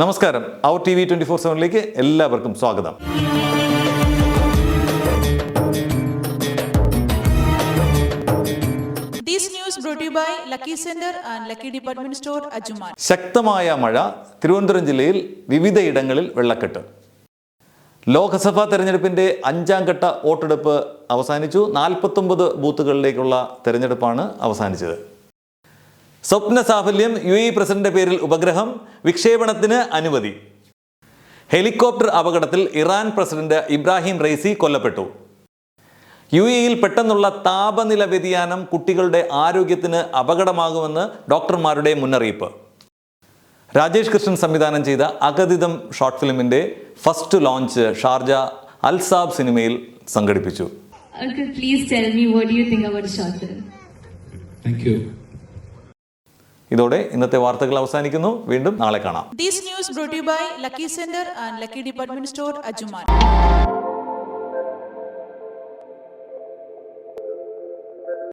നമസ്കാരം. അവർ T V twenty four സെവനിലേക്ക് എല്ലാവർക്കും സ്വാഗതം. ശക്തമായ മഴ തിരുവനന്തപുരം ജില്ലയിൽ വിവിധയിടങ്ങളിൽ വെള്ളക്കെട്ട്. ലോക്സഭാ തെരഞ്ഞെടുപ്പിന്റെ അഞ്ചാം ഘട്ട വോട്ടെടുപ്പ് അവസാനിച്ചു. നാൽപ്പത്തൊമ്പത് ബൂത്തുകളിലേക്കുള്ള തെരഞ്ഞെടുപ്പാണ് അവസാനിച്ചത്. സ്വപ്ന സാഫല്യം യു എ പ്രസിഡന്റ് പേരിൽ ഉപഗ്രഹം വിക്ഷേപണത്തിന് അനുമതി ഹെലികോപ്റ്റർ അപകടത്തിൽ ഇറാൻ പ്രസിഡന്റ് ഇബ്രാഹിം റൈസി കൊല്ലപ്പെട്ടു യു എയിൽ പെട്ടെന്നുള്ള താപനില വ്യതിയാനം കുട്ടികളുടെ ആരോഗ്യത്തിന് അപകടമാകുമെന്ന് ഡോക്ടർമാരുടെ മുന്നറിയിപ്പ് രാജേഷ് കൃഷ്ണൻ സംവിധാനം ചെയ്ത അഗതിതം ഷോർട്ട് ഫിലിമിന്റെ ഫസ്റ്റ് ലോഞ്ച് ഷാർജ അൽസാബ് സിനിമയിൽ സംഘടിപ്പിച്ചു Uncle, please tell me what do you think about the short film? Thank you. ഇതോടെ ഇന്നത്തെ വാർത്തകൾ അവസാനിക്കുന്നു വീണ്ടും നാളെ കാണാം by Lucky Center and Lucky Department Store, Ajuman.